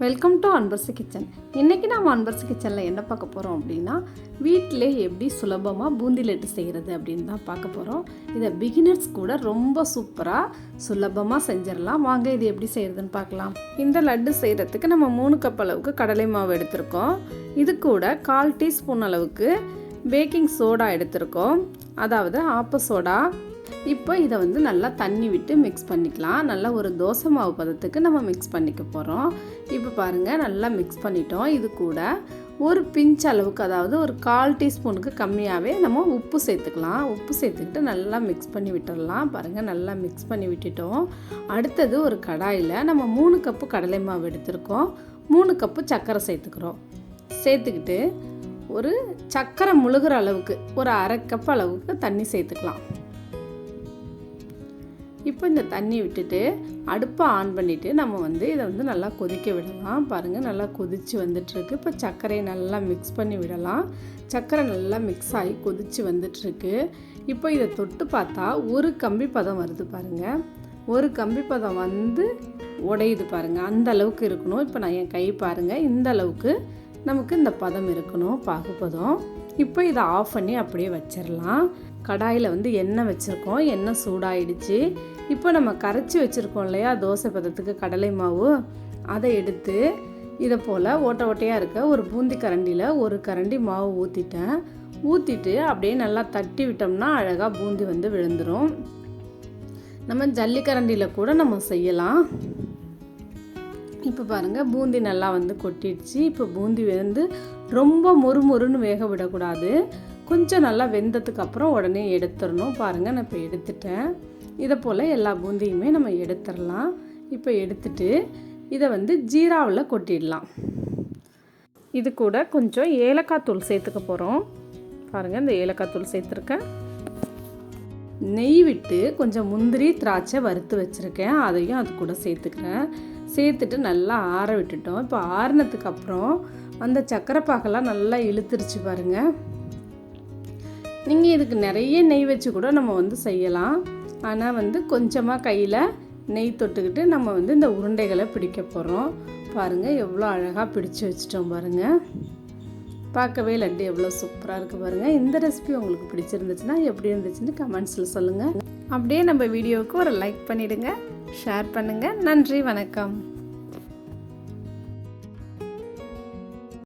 Welcome to அன்பர்ஸ் kitchen இன்றைக்கி நம்ம அன்பர்ஸ் கிச்சனில் என்ன பார்க்க போகிறோம் அப்படின்னா வீட்டிலே எப்படி சுலபமாக பூந்தி லட்டு செய்கிறது அப்படின்னு தான் பார்க்க போகிறோம் இதை பிகினர்ஸ் கூட ரொம்ப சூப்பராக சுலபமாக செஞ்சிடலாம். வாங்க இது எப்படி செய்கிறதுன்னு பார்க்கலாம். இந்த லட்டு செய்கிறதுக்கு நம்ம மூணு கப் அளவுக்கு கடலை மாவு எடுத்திருக்கோம். இது கூட கால் டீஸ்பூன் அளவுக்கு பேக்கிங் சோடா எடுத்திருக்கோம். அதாவது ஆப்ப சோடா இப்போ இதை வந்து நல்லா தண்ணி விட்டு மிக்ஸ் பண்ணிக்கலாம். நல்லா ஒரு தோசை மாவு பதத்துக்கு நம்ம மிக்ஸ் பண்ணிக்க போகிறோம் இப்போ பாருங்கள் நல்லா மிக்ஸ் பண்ணிட்டோம். இது கூட ஒரு பிஞ்ச் அளவுக்கு அதாவது ஒரு கால் டீஸ்பூனுக்கு கம்மியாகவே நம்ம உப்பு சேர்த்துக்கலாம். உப்பு சேர்த்துக்கிட்டு நல்லா மிக்ஸ் பண்ணி விட்டுடலாம் பாருங்கள் நல்லா மிக்ஸ் பண்ணி விட்டுட்டோம். அடுத்தது ஒரு கடாயில் நம்ம மூணு கப்பு கடலை மாவு எடுத்திருக்கோம். மூணு கப்பு சர்க்கரை சேர்த்துக்கிறோம். சேர்த்துக்கிட்டு ஒரு சர்க்கரை முழுகிற அளவுக்கு ஒரு அரை கப் அளவுக்கு தண்ணி சேர்த்துக்கலாம். இப்போ இந்த தண்ணி விட்டுட்டு அடுப்பை ஆன் பண்ணிவிட்டு நம்ம வந்து இதை வந்து நல்லா கொதிக்க விடலாம். பாருங்கள் நல்லா கொதித்து வந்துட்டுருக்கு. இப்போ சர்க்கரையை நல்லா மிக்ஸ் பண்ணி விடலாம். சர்க்கரை நல்லா மிக்ஸ் ஆகி கொதித்து வந்துட்டுருக்கு. இப்போ இதை தொட்டு பார்த்தா ஒரு கம்பி பதம் வருது பாருங்கள் ஒரு கம்பி பதம் வந்து உடையுது பாருங்கள் அந்த அளவுக்கு இருக்கணும். இப்போ நான் என் கை பாருங்கள் இந்த அளவுக்கு நமக்கு இந்த பதம் இருக்கணும். பாகுப்பதம் இப்போ இதை ஆஃப் பண்ணி அப்படியே வச்சிடலாம் கடாயில் வந்து எண்ணெய் வச்சுருக்கோம். எண்ணெய் சூடாயிடுச்சு. இப்போ நம்ம கரைச்சி வச்சுருக்கோம் இல்லையா? தோசை பதத்துக்கு கடலை மாவு. அதை எடுத்து இதை போல் ஓட்டை ஓட்டையாக இருக்க ஒரு பூந்தி கரண்டியில் ஒரு கரண்டி மாவு ஊற்றிட்டேன் ஊற்றிட்டு அப்படியே நல்லா தட்டி விட்டோம்னா அழகாக பூந்தி வந்து விழுந்துடும் நம்ம ஜல்லிக்கரண்டியில் கூட நம்ம செய்யலாம். இப்போ பாருங்கள் பூந்தி நல்லா வந்து கொட்டிடுச்சு. இப்போ பூந்தி வந்து ரொம்ப மொறு மொறுன்னு வேக விடக்கூடாது. கொஞ்சம் நல்லா வெந்ததுக்கு அப்புறம் உடனே எடுத்துடணும். பாருங்கள் நான் இப்போ எடுத்துட்டேன். இதை போல் எல்லா பூந்தியுமே நம்ம எடுத்துடலாம். இப்போ எடுத்துட்டு இதை வந்து ஜீராவில் கொட்டிடலாம். இது கூட கொஞ்சம் ஏலக்காய் தூள் சேர்த்துக்க போகிறோம் பாருங்கள் இந்த ஏலக்காய் தூள் சேர்த்துருக்கேன். நெய் விட்டு கொஞ்சம் முந்திரி திராட்சை வறுத்து வச்சுருக்கேன். அதையும் அது கூட சேர்த்துக்கிறேன். சேர்த்துட்டு நல்லா ஆற விட்டுட்டோம். இப்போ ஆறினதுக்கு அப்புறம் அந்த சக்கரை பாக்கெல்லாம் நல்லா இழுத்துருச்சு பாருங்கள் நீங்கள் இதுக்கு நிறைய நெய் வச்சு கூட நம்ம வந்து செய்யலாம். ஆனால் வந்து கொஞ்சமாக கையில் நெய் தொட்டுக்கிட்டு நம்ம வந்து இந்த உருண்டைகளை பிடிக்க போகிறோம் பாருங்கள் எவ்வளோ அழகாக பிடிச்சு வச்சிட்டோம் பாருங்கள் பார்க்கவே லட்டு எவ்வளோ சூப்பராக இருக்குது பாருங்கள் இந்த ரெசிபி உங்களுக்கு பிடிச்சிருந்துச்சுன்னா எப்படி இருந்துச்சுன்னு கமெண்ட்ஸில் சொல்லுங்கள் அப்படியே நம்ம வீடியோவுக்கு ஒரு லைக் பண்ணிவிடுங்க ஷேர் பண்ணுங்கள் நன்றி வணக்கம்.